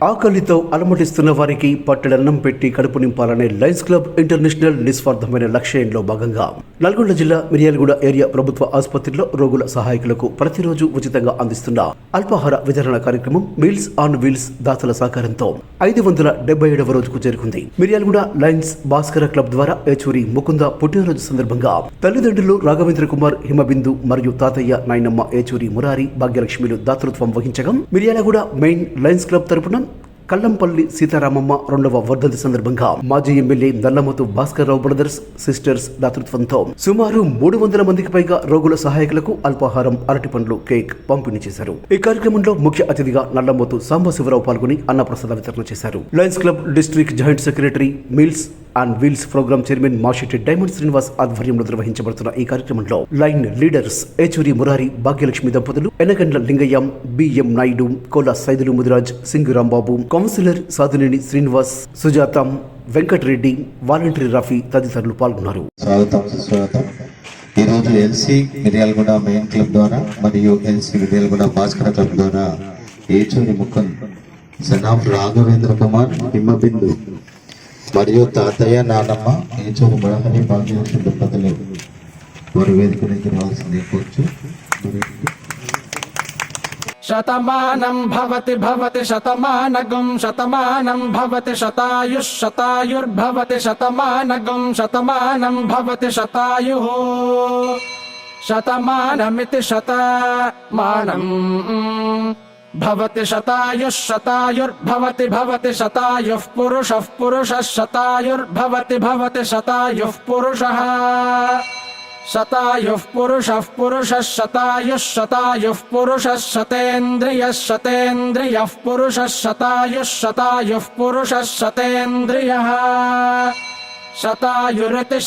ఆకలితో అలమటిస్తున్న వారికి పట్టెడన్నం పెట్టి కడుపు నింపాలనే లయన్స్ క్లబ్ ఇంటర్నేషనల్ నిస్వార్థమైన లక్ష్యంలో భాగంగా నల్గొండ జిల్లా మిర్యాలగూడ ఏరియా ప్రభుత్వ ఆసుపత్రిలో రోగుల సహాయకులకు ప్రతిరోజు ఉచితంగా అందిస్తున్న అల్పాహార వితరణ కార్యక్రమం మీల్స్ ఆన్ వీల్స్ దాతల సహకారంతో ఐదు వందల డెబ్బై ఏడవ రోజుకు చేరుకుంది. మిర్యాలగూడ లయన్స్ భాస్కర క్లబ్ ద్వారా ఏచూరి ముకుంద పుట్టినరోజు సందర్భంగా తల్లిదండ్రులు రాఘవేంద్ర కుమార్ హిమబిందు మరియు తాతయ్య నాయనమ్మ ఏచూరి మురారి భాగ్యలక్ష్మిలు దాతృత్వం వహించగా మిర్యాలగూడ మెయిన్ లయన్స్ క్లబ్ తరపున కల్లంపల్లి సీతారామమ్మ రెండవ వర్ధంతి సందర్భంగా మాజీ MLA Nallamathu Bhaskar Rao brothers sisters దాతృత్వంతో సుమారు మూడు వందల మందికి పైగా రోగుల సహాయకులకు అల్పాహారం అరటి పండ్లు కేక్ పంపిణీ చేశారు. ఈ కార్యక్రమంలో ముఖ్య అతిథిగా నల్లమోతు సాంబశివరావు పాల్గొని అన్నప్రసాద వితరణ చేశారు. Lions club district joint secretary meals and wheels programme chairman Mashetti diamond Srinivas ఆధ్వర్యంలో నిర్వహించబడుతున్న ఈ కార్యక్రమంలో లైన్ లీడర్స్ ఏచూరి మురారి భాగ్యలక్ష్మి దంపతులు Enagandla Lingayyam BM Naidu Kola Saidulu Mudiraj Singh Rambabu councillor Sadhuneni Srinivas Sujatham Venkatareddy voluntary Rafi తదితరులు పాల్గొన్నారు. స్వాగతం సుస్వాగతం. ఈరోజు ఎల్సీ మిర్యాలగూడ మెయిన్ క్లబ్ ద్వారా మరియు ఎల్సీ మిర్యాలగూడ భాస్కర క్లబ్ ద్వారా ఏచూరి ముఖం సన్ ఆఫ్ రాఘవేంద్ర కుమార్ హిమబిందు మరియు తాతయ్య నానమ్మ ఏచూరు బ్రహ్మణి భాగ్యవతి దంపతులు వారి వేదిక నుంచి రావాల్సిందే కోచు శతమానం భవతి భవతి శతమానగం శతమానం భవతి శతాయు శతాయుర్భవతి శతమానగం శతమానం భవతి శతాయు. శతమానమితి శతమానం. भवति शतायुः शतायुर्भवति भवति शतायुः पुरुषः पुरुषः शतायुर्भवति भवति शतायुः पुरुषः शतायुः पुरुषः पुरुषः शतायुः शतायुः पुरुषः शतेन्द्रियः शतेन्द्रियः पुरुषः शतायुः शतायुः पुरुषः शतेन्द्रियः शतायुरिति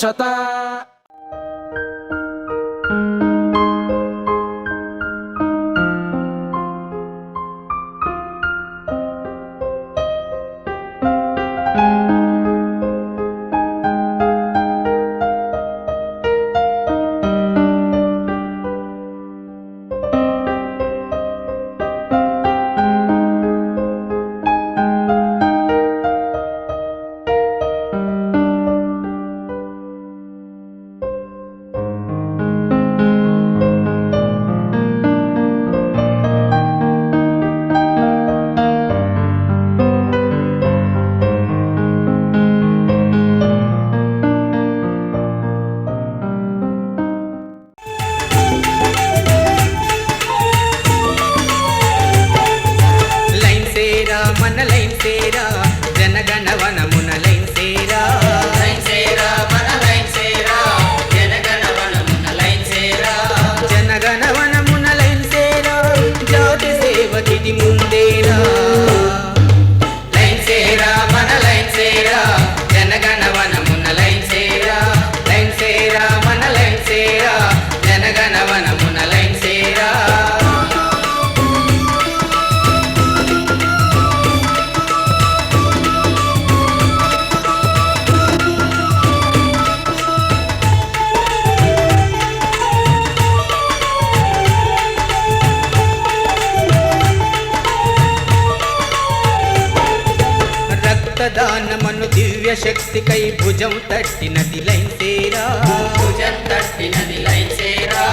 శక్తికై భుజం తట్టినది లైన్ సేరా. భుజం తట్టినది లైన్ సేరా.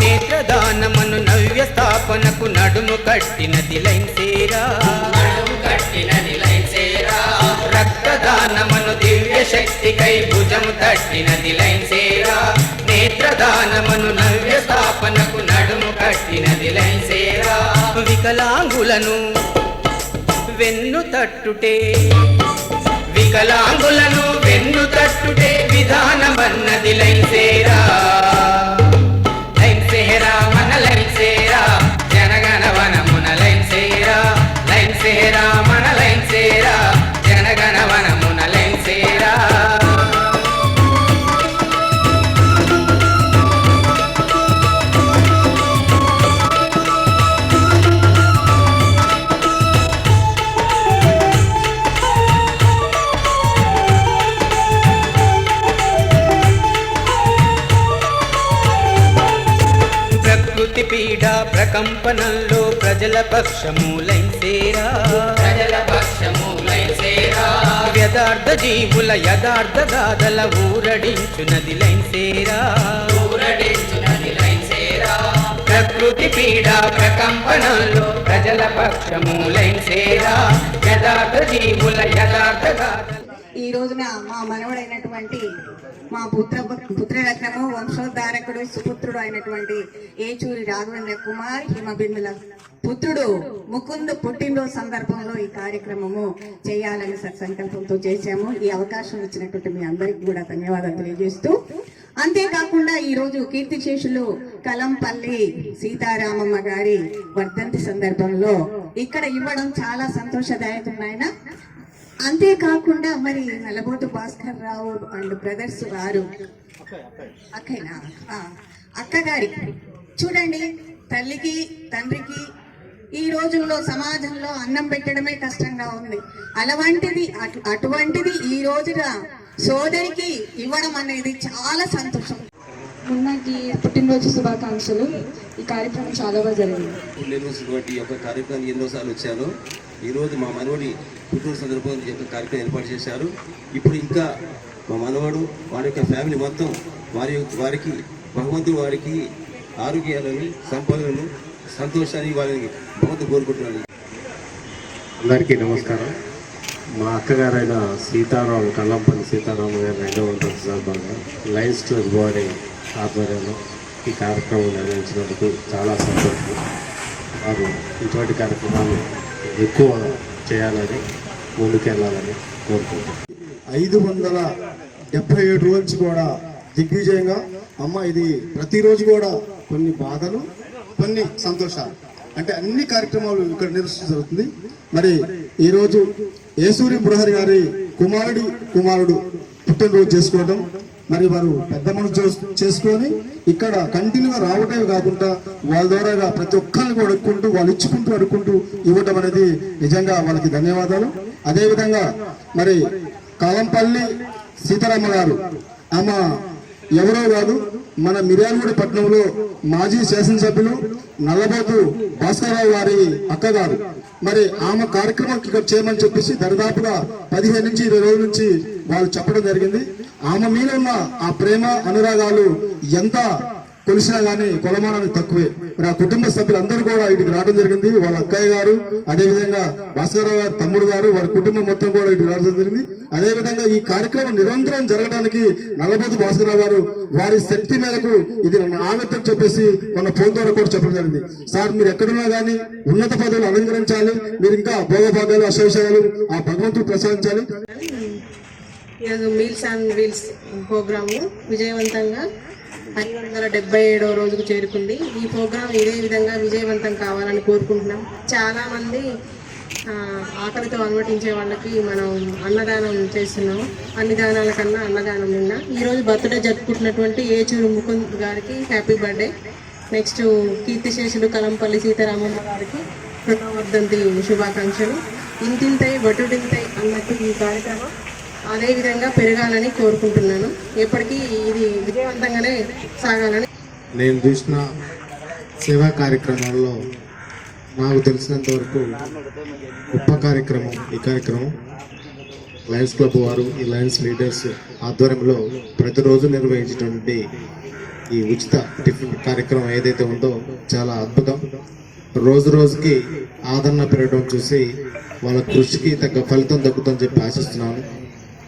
నేత్రదానమను నవ్య స్థాపనకు నడుము కట్టినది లైన్ సేరా. నడుము కట్టినది లైన్ సేరా. రక్తదానమను దివ్య శక్తికై భుజం తట్టినది లైన్ సేరా. నేత్రదానమను నవ్య స్థాపనకు నడుము కట్టినది లైన్ సేరా. వికలాంగులను వెన్ను తట్టుటే. వికలాంగులను వెన్ను తట్టుటే విధానమన్నది లైసేరా. ప్రకంపనల్లో ప్రజల పక్షము లైన్ సేరా. ప్రజల పక్ష యథార్థ జీవుల యథార్థ గాథల ఊరడించునది లైన్ సేరా. ఊరడించునది లైన్ సేరా. ప్రకృతి పీడ ప్రకంపనల్లో ప్రజల పక్షము లైన్ సేరా. యథార్థ జీవుల యథార్థ గాథల ఈ రోజున మా మనవడైనటువంటి మా పుత్ర పుత్రరత్నము వంశోద్ధారకుడు సుపుత్రుడు అయినటువంటి ఏచూరి రాఘవేంద్ర కుమార్ హిమబిందుల పుత్రుడు ముకుంద్ పుట్టినరోజు సందర్భంలో ఈ కార్యక్రమము చేయాలని సత్సంకల్పంతో చేశాము. ఈ అవకాశం ఇచ్చినటువంటి మీ అందరికి కూడా ధన్యవాదాలు తెలియజేస్తూ అంతేకాకుండా ఈ రోజు కీర్తిశేషులు కలంపల్లి సీతారామమ్మ గారి వర్ధంతి సందర్భంలో ఇక్కడ ఇవ్వడం చాలా సంతోషదాయకమైన అంతేకాకుండా మరి నల్లబోతు భాస్కర్ రావు అండ్ బ్రదర్స్ గారు అక్కయ్యనా? ఆ, అక్కగారి. చూడండి తల్లికి తండ్రికి ఈ రోజుల్లో సమాజంలో అన్నం పెట్టడమే కష్టంగా ఉంది. అలాంటిది అటు- అటువంటిది ఈ రోజున సోదరికి ఇవ్వడం అనేది చాలా సంతోషం. మున్నకి పుట్టినరోజు శుభాకాంక్షలు. ఈ కార్యక్రమం చాలా బాగా జరిగింది. యొక్క కార్యక్రమానికి ఎన్నోసార్లు వచ్చాను. ఈరోజు మా మనవడి పుట్టినరోజు సందర్భంగా యొక్క కార్యక్రమం ఏర్పాటు చేశారు. ఇప్పుడు ఇంకా మా మనవడు వారి యొక్క ఫ్యామిలీ మొత్తం వారి యొక్క- వారికి భగవంతుడు వారికి ఆరోగ్యాలను సంపదలను సంతోషాన్ని వారిని భగవంతుడు కోరుకుంటున్నాను అందరికీ నమస్కారం. మా అక్కగారైన సీతారాం కల్లంపల్లి సీతారాం గారి రెండవ సందర్భంగా క్లబ్ బాడీ ఆధ్వర్యంలో ఈ కార్యక్రమం నిర్వహించినందుకు చాలా సంతోషం. వారు ఇటువంటి కార్యక్రమాలు ఎక్కువ చేయాలని ముందుకెళ్ళాలని కోరుకుంటున్నాను ఐదు వందల డెబ్బై ఏడు రోజు కూడా దిగ్విజయంగా అమ్మ ఇది ప్రతిరోజు కూడా కొన్ని బాధలు కొన్ని సంతోషాలు. అంటే అన్ని కార్యక్రమాలు ఇక్కడ నిర్వహించడం జరుగుతుంది. మరి ఈరోజు ఏసూరి బృహరి గారి కుమారుడి కుమారుడు పుట్టినరోజు చేసుకోవడం మరి వారు పెద్ద మనసు చేసుకొని ఇక్కడ కంటిన్యూగా రావటమే కాకుండా వాళ్ళ ద్వారా ప్రతి ఒక్కరిని అడుక్కుంటూ వాళ్ళు ఇచ్చుకుంటూ అడుక్కుంటూ ఇవ్వటం అనేది నిజంగా వాళ్ళకి ధన్యవాదాలు. అదేవిధంగా మరి కాలంపల్లి సీతారామ గారు ఆమె ఎవరో కాదు మన మిర్యాలగూడ పట్టణంలో మాజీ శాసనసభ్యులు నల్లబోతు భాస్కరరావు వారి అక్కగారు. మరి ఆమె కార్యక్రమం ఇక్కడ చేయమని చెప్పేసి దరిదాపుగా పదిహేను నుంచి ఇరవై రోజుల నుంచి వాళ్ళు చెప్పడం జరిగింది. ఆమె మీద ఉన్న ఆ ప్రేమ అనురాగాలు ఎంత తెలిసినా కానీ కొలమానానికి తక్కువే. మరి ఆ కుటుంబ సభ్యులందరూ కూడా ఇటుకు రావడం జరిగింది. వాళ్ళ అక్కయ్య గారు అదేవిధంగా భాస్కరరావు గారు తమ్ముడు గారు వారి కుటుంబం మొత్తం కూడా ఇటు రావడం జరిగింది. అదేవిధంగా ఈ కార్యక్రమం నిరంతరం జరగడానికి నల్లబోతు భాస్కరరావు గారు వారి శక్తి మేరకు ఇది ఆగతం చెప్పేసి మన ఫోన్ ద్వారా కూడా చెప్పడం జరిగింది. సార్ మీరు ఎక్కడున్నా కానీ ఉన్నత పదవులు అలంకరించాలి. మీరు ఇంకా భోగభాగాలు అశేషాలు ఆ భగవంతుడు ప్రసాదించాలి. ఈరోజు మీల్స్ అండ్ వీల్స్ ప్రోగ్రాము విజయవంతంగా ఐదు వందల డెబ్బై ఏడవ రోజుకు చేరుకుంది. ఈ ప్రోగ్రాం ఇదే విధంగా విజయవంతం కావాలని కోరుకుంటున్నాం. చాలా మంది ఆకలితో అలమటించే వాళ్ళకి మనం అన్నదానం చేస్తున్నాం. అన్ని దానాల కన్నా అన్నదానం నిన్న ఈరోజు బర్త్డే జరుపుకుంటున్నటువంటి ఏచూరు ముకుంద్ గారికి హ్యాపీ బర్త్డే. నెక్స్ట్ కీర్తిశేషులు కలంపల్లి సీతారామమ్మ గారికి కృతవర్ధంతి శుభాకాంక్షలు. ఇంతింతై బటుడింతై అన్నట్టు ఈ కార్యక్రమం అదేవిధంగా పెరగాలని కోరుకుంటున్నాను. ఎప్పటికీ ఇది విజయవంతంగానే సాగాలని నేను చూసిన సేవా కార్యక్రమాల్లో నాకు తెలిసినంత వరకు గొప్ప కార్యక్రమం ఈ కార్యక్రమం లయన్స్ క్లబ్ వారు ఈ లయన్స్ లీడర్స్ ఆధ్వర్యంలో ప్రతిరోజు నిర్వహించేటువంటి ఈ ఉచిత టిఫిన్ కార్యక్రమం ఏదైతే ఉందో చాలా అద్భుతం. రోజు రోజుకి ఆదరణ పెరగడం చూసి వాళ్ళ కృషికి తగ్గ ఫలితం దక్కుతుందని చెప్పి ఆశిస్తున్నాను.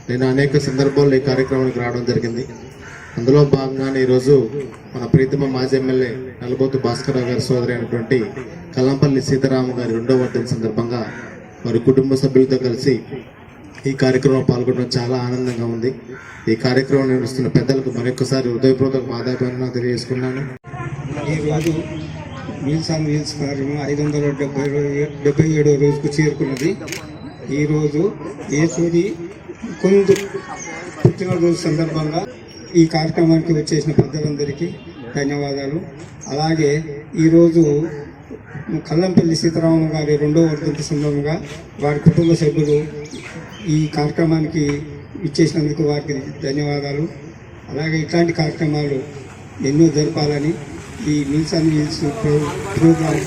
నేను అనేక సందర్భాల్లో ఈ కార్యక్రమానికి రావడం జరిగింది. అందులో భాగంగానే ఈరోజు మన ప్రీతమ మాజీ ఎమ్మెల్యే నలబోతు భాస్కరరావు గారి సోదరి అయినటువంటి కల్లంపల్లి సీతారామ గారి రెండో వర్ధన సందర్భంగా వారి కుటుంబ సభ్యులతో కలిసి ఈ కార్యక్రమంలో పాల్గొనడం చాలా ఆనందంగా ఉంది. ఈ కార్యక్రమం నిర్వహిస్తున్న పెద్దలకు మరొకసారి హృదయపూర్వక ఆదాయపడిన తెలియజేసుకున్నాను ఈరోజు మీల్స్ ఆన్ వీల్స్ కార్యక్రమం ఐదు వందల డెబ్బై డెబ్బై ఏడో రోజుకు చేరుకున్నది. ఈరోజు ఏసూరి కొందు పుట్టినరోజు సందర్భంగా ఈ కార్యక్రమానికి వచ్చేసిన పెద్దలందరికీ ధన్యవాదాలు. అలాగే ఈరోజు కల్లంపల్లి సీతారామ గారి రెండో వర్ధంతి సందర్భంగా వారి కుటుంబ సభ్యులు ఈ కార్యక్రమానికి ఇచ్చేసినందుకు వారికి ధన్యవాదాలు. అలాగే ఇట్లాంటి కార్యక్రమాలు ఎన్నో జరపాలని ఈ మీల్స్ అండ్ మీల్స్ ప్రోగ్రామ్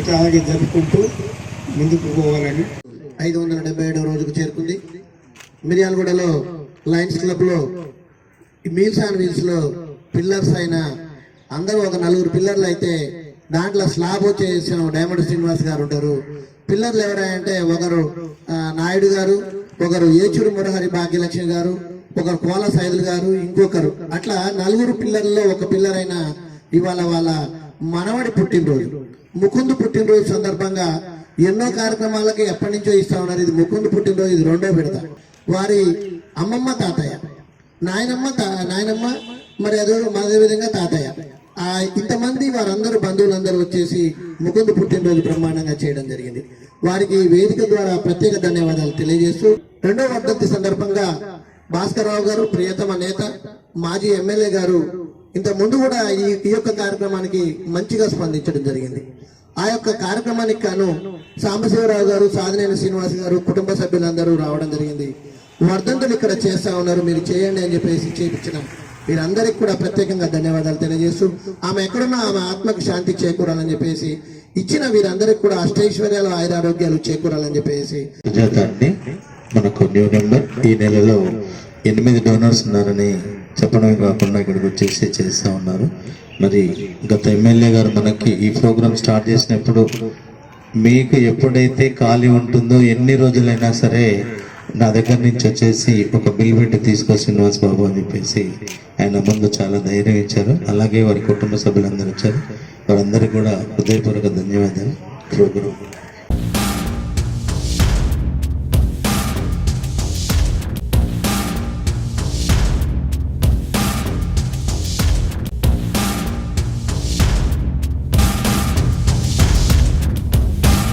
ఇట్లాగే జరుపుకుంటూ ముందుకు పోవాలని. ఐదు వందల డెబ్బై ఏడవ రోజుకు చేరుకుంది. మిర్యాలగూడలో లయన్స్ క్లబ్లో ఈ మీల్స్ అండ్ వీల్స్లో పిల్లర్స్ అయిన అందరూ ఒక నలుగురు పిల్లర్లు అయితే దాంట్లో స్లాబ్ వచ్చేసిన డైమండ్ శ్రీనివాస్ గారు ఉంటారు. పిల్లర్లు ఎవరంటే ఒకరు నాయుడు గారు ఒకరు ఏచూరు మురహరి భాగ్యలక్ష్మి గారు ఒకరు కోల సైదులు గారు ఇంకొకరు. అట్లా నలుగురు పిల్లర్లో ఒక పిల్లర్ అయిన ఇవాళ వాళ్ళ మనవడి పుట్టినరోజు. ముకుందు పుట్టినరోజు సందర్భంగా ఎన్నో కార్యక్రమాలకి ఎప్పటి నుంచో ఇస్తా ఉన్నారు. ఇది ముకుందు పుట్టినరోజు ఇది రెండో విడత. వారి అమ్మమ్మ తాతయ్య. నాయనమ్మ తా- నాయనమ్మ మరి అదే అదే విధంగా తాతయ్య. ఆ ఇంతమంది వారందరూ బంధువులందరూ వచ్చేసి ముకుందు పుట్టినరోజు బ్రహ్మాండంగా చేయడం జరిగింది. వారికి వేదిక ద్వారా ప్రత్యేక ధన్యవాదాలు తెలియజేస్తూ రెండో వర్ధంతి సందర్భంగా భాస్కరరావు గారు ప్రియతమ నేత మాజీ ఎమ్మెల్యే గారు ఇంత ముందు కూడా ఈ ఈ యొక్క కార్యక్రమానికి మంచిగా స్పందించడం జరిగింది. ఆ యొక్క కార్యక్రమానికి గాను సాంబశివరావు గారు సాధనేని శ్రీనివాస్ గారు కుటుంబ సభ్యులందరూ రావడం జరిగింది. వర్ధంతులు ఇక్కడ చేస్తా ఉన్నారు. మీరు చేయండి అని చెప్పేసి చేపించిన వీరందరికి కూడా ప్రత్యేకంగా ధన్యవాదాలు తెలియజేస్తూ ఆమె ఎక్కడున్నా ఆమె ఆత్మకు శాంతి చేకూరాలని చెప్పేసి ఇచ్చిన వీరందరికి కూడా అష్టైశ్వర్యాలు ఆయురారోగ్యాలు చేకూరాలని చెప్పేసి. మనకు న్యూ నెంబర్ ఈ నెలలో ఎనిమిది డోనర్స్ ఉన్నారని చెప్పడమే కాకుండా ఇక్కడికి వచ్చేసి చేస్తూ ఉన్నారు. మరి గత ఎమ్మెల్యే గారు మనకి ఈ ప్రోగ్రామ్ స్టార్ట్ చేసినప్పుడు మీకు ఎప్పుడైతే ఖాళీ ఉంటుందో ఎన్ని రోజులైనా సరే నా దగ్గర నుంచి వచ్చేసి ఒక బిల్ పెట్టి తీసుకో శ్రీనివాస్ బాబు అని చెప్పేసి ఆయన ముందు చాలా ధైర్యం ఇచ్చారు. అలాగే వారి కుటుంబ సభ్యులందరూ వచ్చారు. వారందరికీ కూడా హృదయపూర్వక ధన్యవాదాలు. ప్రోగ్రామ్